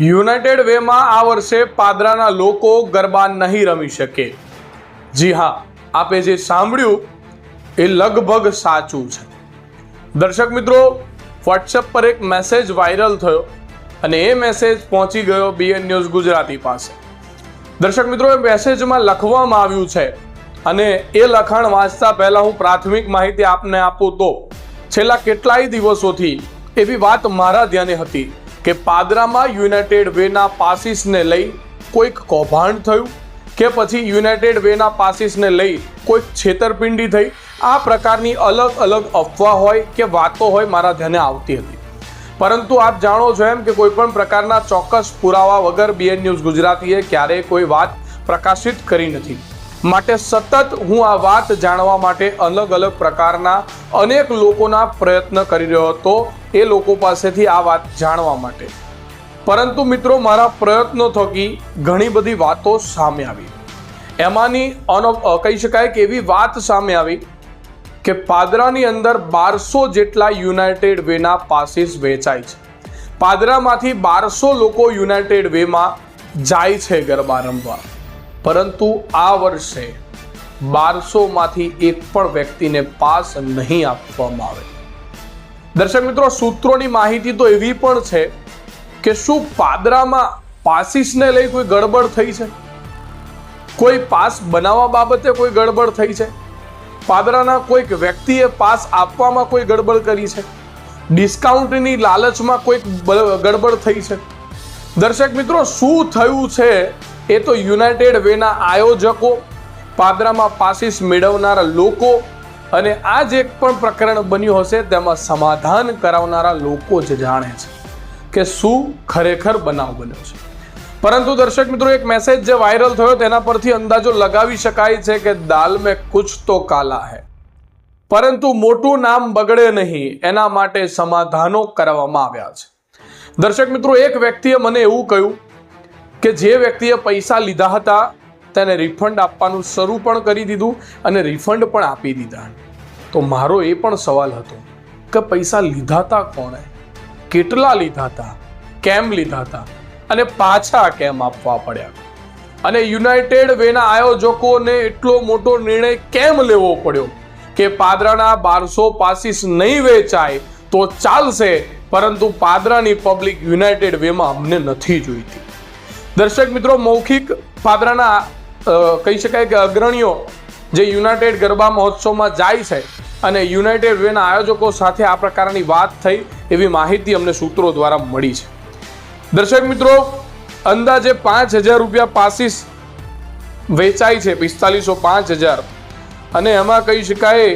United વેમાં આ વર્ષે પાદરાના લોકો ગરબા નહીં રમી શકે. જી હા, આપે જે સાંભળ્યું, એ લગભગ સાચું છે. દર્શક મિત્રો વોટ્સએપ પર એક મેસેજ વાયરલ થયો અને એ મેસેજ પહોંચી ગયો બીએન ન્યૂઝ ગુજરાતી પાસે. દર્શક મિત્રો, એ મેસેજમાં લખવામાં આવ્યું છે અને એ લખાણ વાંચતા પહેલાં હું પ્રાથમિક માહિતી આપને આપું તો, છેલ્લા કેટલાય દિવસોથી એવી વાત મારા ધ્યાને હતી. કે પાદરામાં યુનાઇટેડ વેના પાસીસને લઈ કોઈક કૌભાંડ થયું? કે પછી યુનાઇટેડ વેના પાસીસને લઈ કોઈક છેતરપિંડી થઈ? આ પ્રકારની અલગ અલગ અફવા હોય કે વાતો હોય મારા ધ્યાને આવતી હતી. પરંતુ આપ જાણો છો એમ કે કોઈ પણ પ્રકારના ચોક્કસ પુરાવા વગર બીએન ન્યૂઝ ગુજરાતીએ ક્યારેય કોઈ વાત પ્રકાશિત કરી નથી. માટે સતત હું આ વાત જાણવા માટે અલગ અલગ પ્રકારના અનેક લોકોના પ્રયત્ન કરી રહ્યો હતો એ લોકો પાસેથી આ વાત જાણવા માટે. પરંતુ મિત્રો, મારા પ્રયત્નો થકી ઘણી બધી વાતો સામે આવી. એમાંની અન કહી શકાય કે એવી વાત સામે આવી કે પાદરાની અંદર બારસો જેટલા યુનાઇટેડ વેના પાસીસ વેચાય છે. પાદરામાંથી બારસો લોકો યુનાઇટેડ વેમાં જાય છે ગરબા રમવા. પરંતુ આ વર્ષે બારસોમાંથી એક પણ વ્યક્તિને પાસ નહીં આપવામાં આવે. દર્શક મિત્રો, સૂત્રોની માહિતી તો એવી પણ છે કે શું પાદરામાં પાસીસને લઈ કોઈ ગડબડ થઈ છે? કોઈ પાસ બનાવવા બાબતે કોઈ ગડબડ થઈ છે? પાદરાના કોઈક વ્યક્તિએ પાસ આપવામાં કોઈ ગડબડ કરી છે? ડિસ્કાઉન્ટની લાલચમાં કોઈક ગડબડ થઈ છે? દર્શક મિત્રો, શું થયું છે એ તો યુનાઇટેડ વેના આયોજકો, પાદરામાં પાસીસ મેળવનારા લોકો અને આ જે પણ પ્રકરણ બન્યું હશે તેમાં સમાધાન કરાવનારા લોકો જ જાણે છે કે શું ખરેખર બનાવ બન્યો છે. પરંતુ દર્શક મિત્રો, એક મેસેજ જે વાયરલ થયો તેના પરથી અંદાજો લગાવી શકાય છે કે દાલ મેં કુછ તો કાલા હૈ. પરંતુ મોટું નામ બગડે નહીં, એના માટે સમાધાનો કરવામાં આવ્યા છે. દર્શક મિત્રો, એક વ્યક્તિએ મને એવું કહ્યું કે જે વ્યક્તિએ પૈસા લીધા હતા, તેને રિફંડ આપવાનું શરૂ પણ કરી દીધું અને રિફંડ પણ આપી દીધા. તો મારો એ પણ સવાલ હતો કે પૈસા લીધા હતા કોણે? કેટલા લીધા હતા કેમ લીધા હતા અને પાછા કેમ આપવા પડ્યા? અને યુનાઇટેડ વેના આયોજકોને એટલો મોટો નિર્ણય કેમ લેવો પડ્યો કે પાદરાના બારસો પાસીસ નહીં વેચાય તો ચાલશે, પરંતુ પાદરાની પબ્લિક યુનાઇટેડ વેમાં અમને નથી જોઈતી. દર્શક મિત્રો, મૌખિક પાદરાના કહી શકાય કે અગ્રણીઓ જે યુનાઇટેડ ગરબા મહોત્સવમાં જાય છે અને યુનાઇટેડ વેના આયોજકો સાથે આ પ્રકારની વાત થઈ એવી માહિતી અમને સૂત્રો દ્વારા મળી છે. દર્શક મિત્રો, અંદાજે પાંચ હજાર રૂપિયા પાસીસ વેચાય છે, પિસ્તાલીસો પાંચ હજાર. અને એમાં કહી શકાય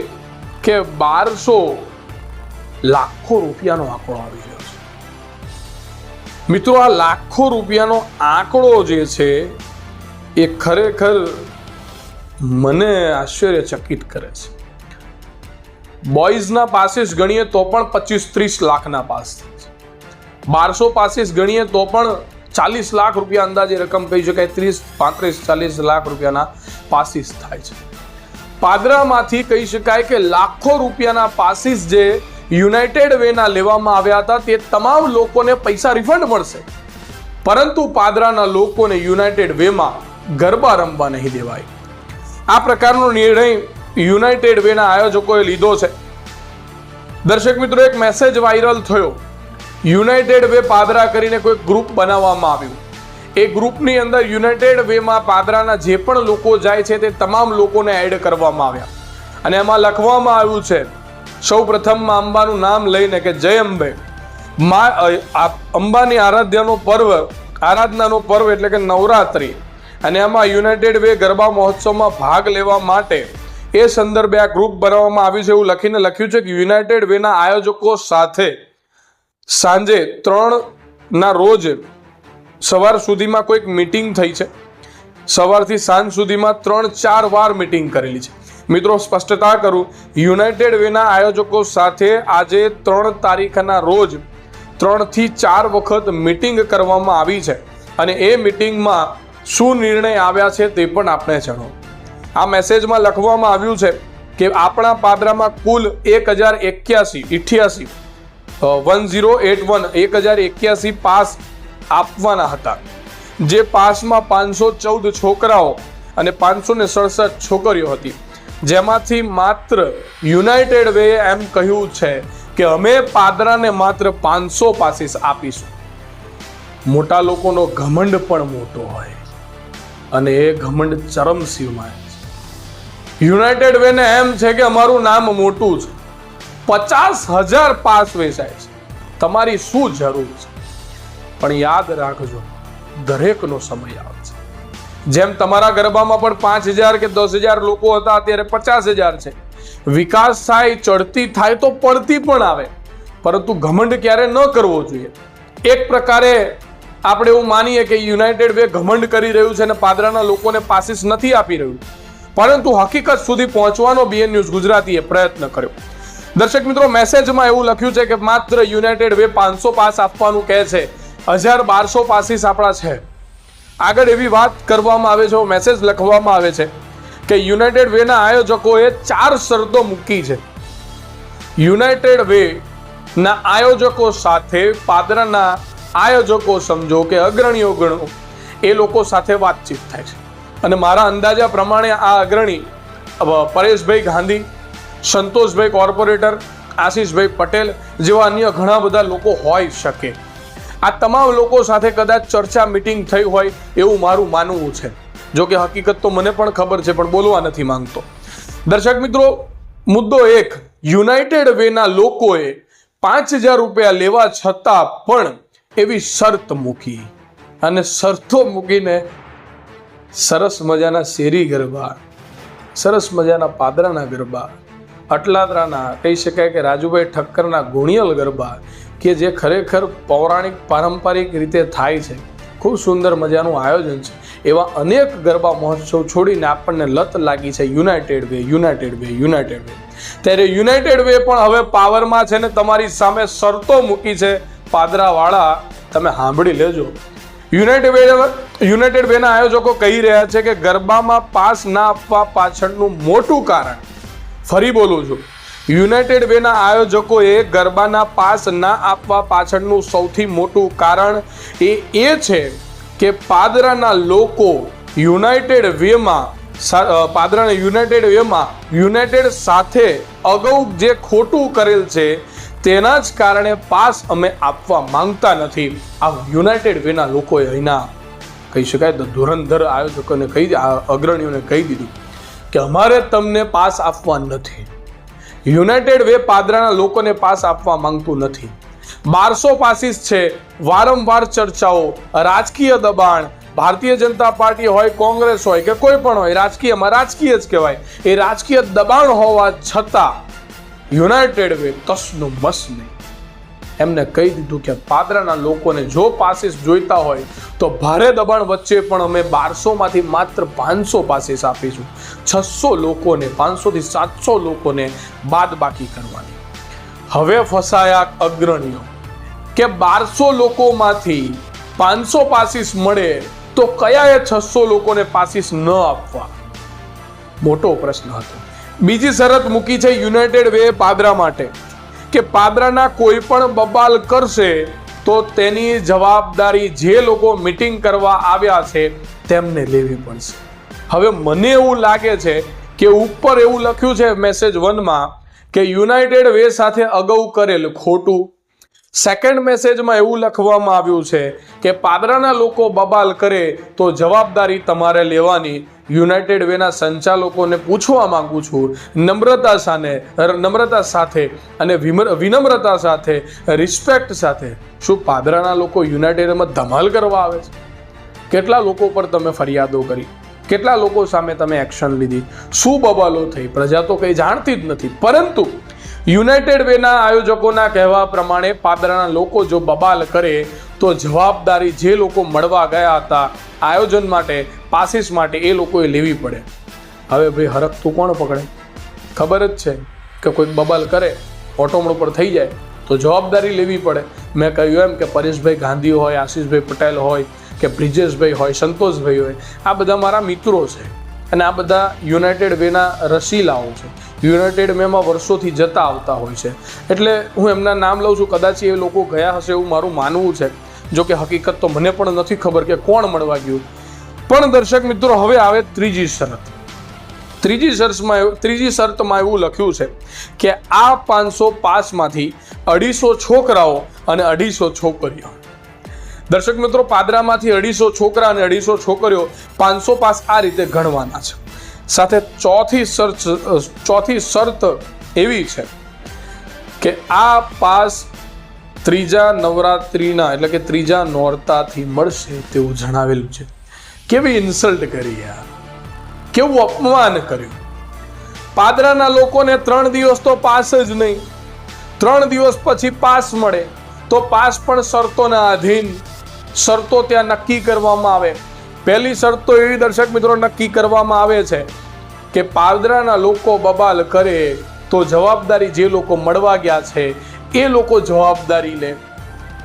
કે બારસો લાખો રૂપિયાનો આંકડો આવી છે. મિત્રો, આ લાખો રૂપિયાનો આંકડો જે છે, એ ખરેખર મને આશ્ચર્યચકિત કરે છે. બોયઝના પાસીસ ગણીએ તો પણ પચીસ ત્રીસ લાખના પાસ બારસો પાસીસ ગણીએ તો પણ ચાલીસ લાખ રૂપિયા અંદાજે રકમ કહી શકાય, ત્રીસ, પાંત્રીસ, ચાલીસ લાખ રૂપિયાના પાસીસ થાય છે. પાદરામાંથી કહી શકાય કે લાખો રૂપિયાના પાસીસ જે યુનાઇટેડ વેના લેવામાં આવ્યા હતા, તે તમામ લોકોને પૈસા રિફંડ મળશે. પરંતુ પાદરાના લોકોને યુનાઇટેડ વેમાં ગરબા રમવા નહીં દેવાય. આ પ્રકારનો નિર્ણય યુનાઇટેડ વેના આયોજકોએ લીધો છે. દર્શક મિત્રો, એક મેસેજ વાયરલ થયો. યુનાઇટેડ વે પાદરા કરીને કોઈ ગ્રુપ બનાવવામાં આવ્યું. એ ગ્રુપની અંદર યુનાઇટેડ વેમાં પાદરાના જે પણ લોકો જાય છે, તે તમામ લોકોને એડ કરવામાં આવ્યા. અને એમાં લખવામાં આવ્યું છે સૌ પ્રથમ અંબાનું નામ લઈને કે જય અંબે. મા અંબાની આરાધ્યાનો પર્વ, આરાધનાનો પર્વ એટલે કે નવરાત્રિ. અને એમાં યુનાઇટેડ વે ગરબા મહોત્સવમાં ભાગ લેવા માટે એ સંદર્ભે આ ગ્રુપ બનાવવામાં આવ્યું છે એવું લખીને લખ્યું છે કે યુનાઇટેડ વેના આયોજકો સાથે સાંજે ત્રણ ના રોજ સવાર સુધીમાં કોઈક મિટિંગ થઈ છે. સવારથી સાંજ સુધીમાં ત્રણ ચાર વાર મિટિંગ કરેલી છે. મિત્રો, સ્પષ્ટતા કરું, યુનાઇટેડ વેના આયોજકો સાથે આજે ત્રણ તારીખના રોજ ત્રણથી ચાર વખત મિટિંગ કરવામાં આવી છે અને એ મિટિંગમાં શું નિર્ણય આવ્યા છે તે પણ આપણે જાણો. આ મેસેજમાં લખવામાં આવ્યું છે કે આપણા પાદરામાં કુલ એક હજાર એક્યાસી, ઇઠ્યાસી વન ઝીરો એટ વન, એક હજાર એક્યાસી પાસ આપવાના હતા. જે પાસમાં પાંચસો ચૌદ છોકરાઓ અને પાંચસો ને સડસઠ છોકરીઓ હતી. જેમાંથી માત્ર યુનાઇટેડ વે એમ કહ્યું છે કે અમે પાદરાને માત્ર પાંચસો પાસીસ આપીશું. મોટા લોકોનો ઘમંડ પણ મોટો હોય અને એ ઘમંડ ચરમસીમાય છે. યુનાઇટેડ વેને એમ છે કે અમારું નામ મોટું છે. પચાસ હજાર પાસ વેચાય છે. તમારી શું જરૂર છે? પણ યાદ રાખજો, દરેકનો સમય આવશે જેમ તમારા ગરબામાં પણ પાંચ હજાર કે દસ હજાર લોકો હતા, અત્યારે પચાસ હજાર છે. વિકાસ થાય ચડતી થાય તો પડતી પણ આવે, પરંતુ ઘમંડ ક્યારે ન કરવો જોઈએ? એક પ્રકારે આપણે એવું માનીએ કે યુનાઇટેડ વે ઘમંડ કરી રહ્યું છે અને પાદરાના લોકોને પાસીસ નથી આપી રહ્યું. પરંતુ હકીકત સુધી પહોંચવાનો બીએન ન્યૂઝ ગુજરાતીએ પ્રયત્ન કર્યો. દર્શક મિત્રો, મેસેજમાં એવું લખ્યું છે કે માત્ર યુનાઇટેડ વે પાંચસો પાસ આપવાનું કહે છે. હજાર બારસો પાસીસ આપણા છે. આગળ એવી વાત કરવામાં આવે છે મેસેજ લખવામાં આવે છે કે યુનાઇટેડ વેના આયોજકોએ ચાર શરતો મૂકી છે. યુનાઇટેડ વે ના આયોજકો સાથે પાદરાના આયોજકો સમજો કે અગ્રણીઓ ગણો, એ લોકો સાથે વાતચીત થાય છે. અને મારા અંદાજા પ્રમાણે આ અગ્રણી પરેશભાઈ ગાંધી, સંતોષભાઈ કોર્પોરેટર, આશીષભાઈ પટેલ જેવા અન્ય ઘણા બધા લોકો હોઈ શકે. આ તમામ લોકો સાથે કદાચ ચર્ચા મીટિંગ થઈ હોય એવું મારું માનવું છે. જો કે હકીકત તો મને પણ ખબર છે, પણ બોલવા નથી માંગતો. દર્શક મિત્રો, મુદ્દો એક, યુનાઇટેડ વેના લોકોએ પાંચ હજાર રૂપિયા લેવા છતાં પણ એવી શરત મૂકી. અને શરતો મૂકીને સરસ મજાના શેરી ગરબા, સરસ મજાના પાદરાના ગરબા, અટલાદરાના, કહી શકાય કે રાજુભાઈ ઠક્કરના ગુણિયલ ગરબા કે જે ખરેખર પૌરાણિક પારંપરિક રીતે થાય છે. ખૂબ સુંદર મજાનું આયોજન છે. એવા અનેક ગરબા મહોત્સવ છોડીને આપણને લત લાગી છે United Way United Way United Way. ત્યારે યુનાઇટેડ વે પણ હવે પાવરમાં છે ને તમારી સામે શરતો મૂકી છે પાદરાવાળા, તમે સાંભળી લેજો. યુનાઇટેડ વે યુનાઇટેડ વેના આયોજકો કહી રહ્યા છે કે ગરબામાં પાસ ના આપવા પાછળનું મોટું કારણ, ફરી બોલું છું યુનાઇટેડ વેના આયોજકોએ ગરબાના પાસ ના આપવા પાછળનું સૌથી મોટું કારણ એ એ છે કે પાદરાના લોકો યુનાઇટેડ વેમાં પાદરાના યુનાઇટેડ વેમાં યુનાઇટેડ સાથે અગાઉ જે ખોટું કરેલ છે તેના જ કારણે પાસ અમે આપવા માંગતા નથી. આ યુનાઇટેડ વેના લોકોએ અહીંના, કહી શકાય તો ધુરંધર આયોજકોને કહી, અગ્રણીઓને કહી દીધું કે અમારે તમને પાસ આપવા નથી. યુનાઇટેડ વે પાદરાના લોકોને પાસ આપવા માંગતું નથી. બારસો પાસીસ છે. વારંવાર ચર્ચાઓ, રાજકીય દબાણ, ભારતીય જનતા પાર્ટી હોય, કોંગ્રેસ હોય કે કોઈ પણ હોય, રાજકીયમાં રાજકીય જ કહેવાય, એ રાજકીય દબાણ હોવા છતાં યુનાઇટેડ વે તસનું મસ નહીં. એમને કહી દીધું કે પાદરાના લોકોને જો પાસીસ જોઈતા હોય તો ભારે દબાણ વચ્ચે પણ અમે બારસોમાંથી માત્ર પાંચસો પાસીસ આપીશું. છસો લોકોને, પાંચસોથી સાતસો લોકોને બાદ બાકી કરવાની. હવે ફસાયા અગ્રણીઓ. કે બારસો લોકોમાંથી પાંચસો પાસીસ મળે તો કયા એ છસો લોકોને પાસીસ ન આપવા? મોટો પ્રશ્ન હતો. બીજી શરત મૂકી છે યુનાઇટેડ વે પાદરા માટે. કે પાદરાના કોઈ પણ બબાલ કરશે, તો તેની જવાબદારી જે લોકો મીટિંગ કરવા આવ્યા છે, તેમને લેવી પડશે. હવે મને એવું લાગે છે કે ઉપર એવું લખ્યું છે મેસેજ વનમાં કે યુનાઇટેડ વે સાથે અગાઉ કરેલ ખોટું. સેકન્ડ મેસેજમાં એવું લખવામાં આવ્યું છે કે પાદરાના લોકો બબાલ કરે, તો જવાબદારી તમારે લેવાની. યુનાઇટેડ વેના સંચાલકોને પૂછવા માંગુ છું. નમ્રતા સાને નમ્રતા સાથે અને વિનમ્રતા સાથે, રિસ્પેક્ટ સાથે. શું પાદરાના લોકો યુનાઇટેડમાં ધમાલ કરવા આવે છે? કેટલા લોકો પર તમે ફરિયાદો કરી? કેટલા લોકો સામે તમે એક્શન લીધી? શું બબાલો થઈ? પ્રજા તો કંઈ જાણતી જ નથી. પરંતુ યુનાઇટેડ વેના આયોજકોના કહેવા પ્રમાણે પાદરાના લોકો જો બબાલ કરે તો જવાબદારી જે લોકો મળવા ગયા હતા આયોજન માટે, પાસીસ માટે એ લોકોએ લેવી પડે. હવે ભાઈ હરખતું કોણ પકડે? ખબર જ છે કે કોઈ બબાલ કરે, ઓટોમણ પર થઈ જાય, તો જવાબદારી લેવી પડે. મેં કહ્યું એમ કે પરેશભાઈ ગાંધી હોય, આશીષભાઈ પટેલ હોય, કે બ્રિજેશભાઈ હોય, સંતોષભાઈ હોય, આ બધા મારા મિત્રો છે. અને આ બધા યુનાઇટેડ વેના રસીલાઓ છે. યુનાઇટેડ વેમાં વર્ષોથી જતા આવતા હોય છે. એટલે હું એમના નામ લઉં છું. કદાચ એ લોકો ગયા હશે એવું મારું માનવું છે. જો કે હકીકત તો મને પણ નથી ખબર કે કોણ મળવા ગયું. પણ દર્શક મિત્રો, હવે આવે ત્રીજી શરત. ત્રીજી શરતમાં ત્રીજી શરતમાં એવું લખ્યું છે કે આ પાંચસો પાસમાંથી અઢીસો છોકરાઓ અને અઢીસો છોકરીઓ દર્શક મિત્રો, પાદરામાંથી અઢીસો છોકરા અને અઢીસો છોકરીઓ પાંચસો પાસ આ રીતે ગણવાના છે. સાથે ચોથી શરત ચોથી શરત એવી છે કે આ પાસ ત્રીજા નવરાત્રિના, એટલે કે ત્રીજા નોરતાથી મળશે તેવું જણાવેલું છે. કેવી ઇન્સલ્ટ કરી યાર કેવું અપમાન કર્યું? પાદરાના લોકોને ત્રણ દિવસ તો પાસ જ નહીં. ત્રણ દિવસ પછી પાસ મળે, તો પાસ પણ શરતોના આધીન શરતો ત્યાં નક્કી કરવામાં આવે. પહેલી શરતો એવી દર્શક મિત્રો નક્કી કરવામાં આવે છે કે પાદરાના લોકો બબાલ કરે તો જવાબદારી જે લોકો મળવા ગયા છે એ લોકો જવાબદારી લે.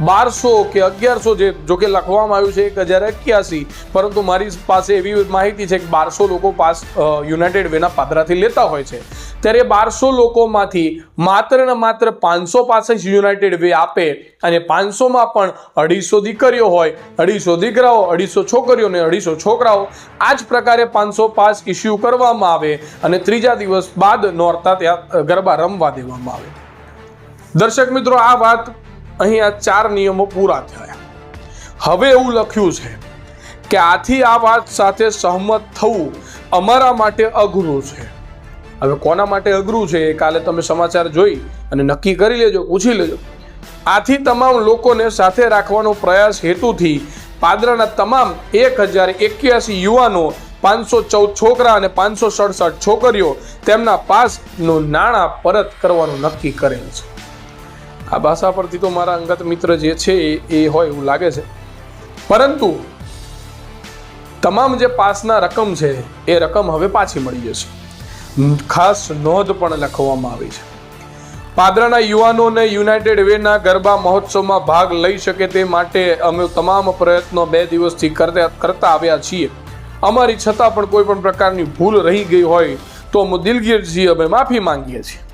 બારસો કે અગિયારસો જે જો કે લખવામાં આવ્યું છે, એક હજાર એક્યાસી. પરંતુ મારી પાસે એવી માહિતી છે કે બારસો લોકો પાસ યુનાઇટેડ વેના પાદરાથી લેતા હોય છે. ત્યારે બારસો લોકોમાંથી માત્ર ને માત્ર પાંચસો પાસે જ યુનાઇટેડ વે આપે અને પાંચસોમાં પણ અઢીસો દીકરીઓ હોય, અઢીસો દીકરાઓ, અઢીસો છોકરીઓ અને અઢીસો છોકરાઓ, આ જ પ્રકારે પાંચસો પાસ ઇસ્યુ કરવામાં આવે અને ત્રીજા દિવસ બાદ નોરતા ત્યાં ગરબા રમવા દેવામાં આવે. દર્શક મિત્રો, આ વાત અહીં આ ચાર નિયમો પૂરા થયા. હવે એવું લખ્યું છે કે આથી આ વાત સાથે સહમત થવું અમારા માટે અઘરું છે. હવે કોના માટે અઘરું છે એ કાલે તમે સમાચાર જોઈ અને નક્કી કરી લેજો, પૂછી લેજો. આથી તમામ લોકોને સાથે રાખવાનો પ્રયાસ હેતુથી પાદરાના તમામ એક હજાર એક્યાસી યુવાનો, પાંચસો ચૌદ છોકરા અને પાંચસો સડસઠ છોકરીઓ તેમના પાસનું નાણાં પરત કરવાનું નક્કી કરેલ છે. આ ભાષા પરથી તો મારા અંગત મિત્ર જે છે એ- હોય એવું લાગે છે. પરંતુ તમામ જે પાસના રકમ છે, એ રકમ હવે પાછી મળી જશે. ખાસ નોંધ પણ લખવામાં આવી છે. પાદરાના યુવાનોને યુનાઇટેડ વેના ગરબા મહોત્સવમાં ભાગ લઈ શકે તે માટે અમે તમામ પ્રયત્નો બે દિવસથી કરતા આવ્યા છીએ. અમારી છતાં પણ કોઈ પણ પ્રકારની ભૂલ રહી ગઈ હોય તો અમે દિલગીરજી અમે માફી માંગીએ છીએ.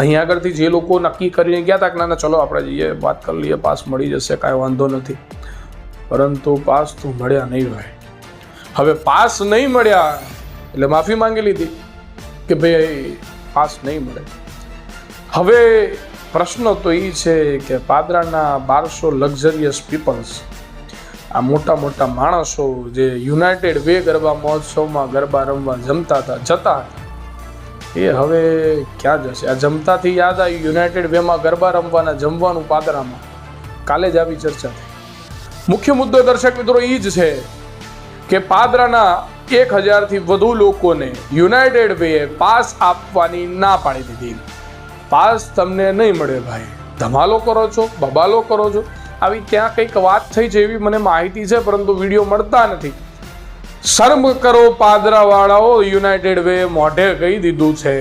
અહીં આગળથી જે લોકો નક્કી કરીને ગયા હતા કે ના ચલો આપણે જઈએ, વાત કરી લઈએ, પાસ મળી જશે, કાંઈ વાંધો નથી. પરંતુ પાસ તો મળ્યા નહીં ભાઈ. હવે પાસ નહીં મળ્યા, એટલે માફી માંગી લીધી કે ભાઈ પાસ નહીં મળે. હવે પ્રશ્ન તો એ છે કે પાદરાના બારસો લક્ઝરિયસ પીપલ્સ, આ મોટા મોટા માણસો જે યુનાઇટેડ વે ગરબા મહોત્સવમાં ગરબા રમવા જમતા હતા, જતા હતા એ હવે ક્યાં જશે? આ જમતાથી યાદ આવ્યું, યુનાઇટેડ વેમાં ગરબા રમવાના જમવાનું પાદરામાં. કાલે જ આવી ચર્ચા થઈ. મુખ્ય મુદ્દો દર્શક મિત્રો એ જ છે કે પાદરાના એક હજારથી વધુ લોકોને યુનાઇટેડ વેએ પાસ આપવાની ના પાડી દીધી. પાસ તમને નહીં મળે ભાઈ. ધમાલો કરો છો, બબાલો કરો છો. આવી ત્યાં કંઈક વાત થઈ છે એવી મને માહિતી છે, પરંતુ વીડિયો મળતા નથી. શર્મ કરો પાદરાવાળાઓ યુનાઇટેડ વે મોઢે કહી દીધું છે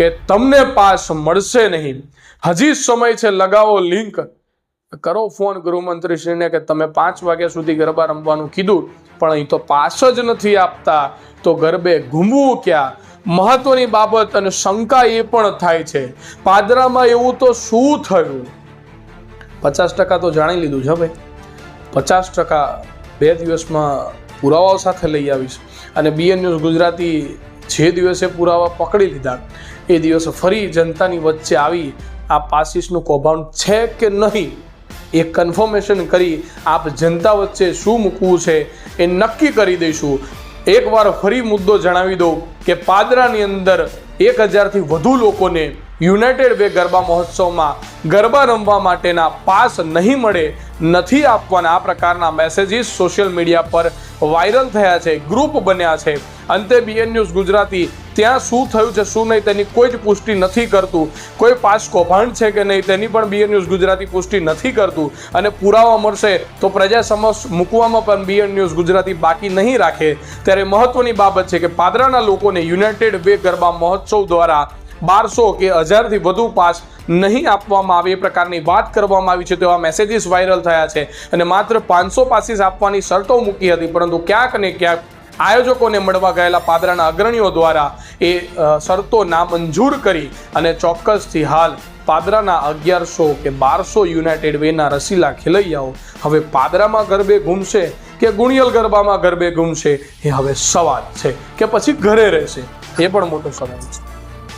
કે તમને પાસ મળશે નહીં. હજી સમય છે, લગાવો લિંક કરો ફોન ગૃહમંત્રીશ્રીને કે તમે પાંચ વાગ્યા સુધી ગરબા રમવાનું કીધું, પણ અહીં તો પાસ જ નથી આપતા. તો ગરબે ઘૂમવું ક્યાં? મહત્વની બાબત અને શંકા એ પણ થાય છે. પાદરામાં એવું તો શું થયું? પચાસ ટકા તો જાણી લીધું છે ભાઈ. પચાસ ટકા બે દિવસમાં પુરાવાઓ સાથે લઈ આવીશ. અને બીએન ન્યૂઝ ગુજરાતી જે દિવસે પુરાવા પકડી લીધા, એ દિવસે ફરી જનતાની વચ્ચે આવી આ પાસીસનું કૌભાંડ છે કે નહીં, એ કન્ફર્મેશન કરી આપ જનતા વચ્ચે શું મૂકવું છે એ નક્કી કરી દઈશું. એકવાર ફરી મુદ્દો જણાવી દઉં કે પાદરાની અંદર એક હજારથી વધુ લોકોને યુનાઇટેડ વે ગરબા મહોત્સવમાં ગરબા રમવા માટેના પાસ નહીં મળે નથી આપવાના આ પ્રકારના મેસેજીસ સોશિયલ મીડિયા પર વાયરલ થયા છે ગ્રુપ બન્યા છે. અંતે બીએન ન્યૂઝ ગુજરાતી, ત્યાં શું થયું છે, શું નહીં તેની કોઈ જ પુષ્ટિ નથી કરતું. કોઈ પાસ કૌભાંડ છે કે નહીં તેની પણ બીએન ન્યૂઝ ગુજરાતી પુષ્ટિ નથી કરતું. અને પુરાવા મળશે તો પ્રજા સમક્ષ મૂકવામાં પણ બીએન ન્યૂઝ ગુજરાતી બાકી નહીં રાખે. ત્યારે મહત્વની બાબત છે કે પાદરાના લોકોને યુનાઇટેડ વે ગરબા મહોત્સવ દ્વારા બારસો કે હજારથી વધુ પાસ નહીં આપવામાં આવે એ પ્રકારની વાત કરવામાં આવી છે. તેવા મેસેજીસ વાયરલ થયા છે. અને માત્ર પાંચસો પાસીસ આપવાની શરતો મૂકી હતી. પરંતુ ક્યાંક ને ક્યાંક આયોજકોને મળવા ગયેલા પાદરાના અગ્રણીઓ દ્વારા એ શરતો નામંજૂર કરી અને ચોક્કસથી હાલ પાદરાના અગિયારસો કે બારસો યુનાઇટેડ વેના રસીલા ખેલૈયાઓ હવે પાદરામાં ગરબે ઘૂમશે કે ગુણિયલ ગરબામાં ગરબે ઘૂમશે? એ હવે સવાલ છે કે પછી ઘરે રહેશે? એ પણ મોટો સવાલ છે.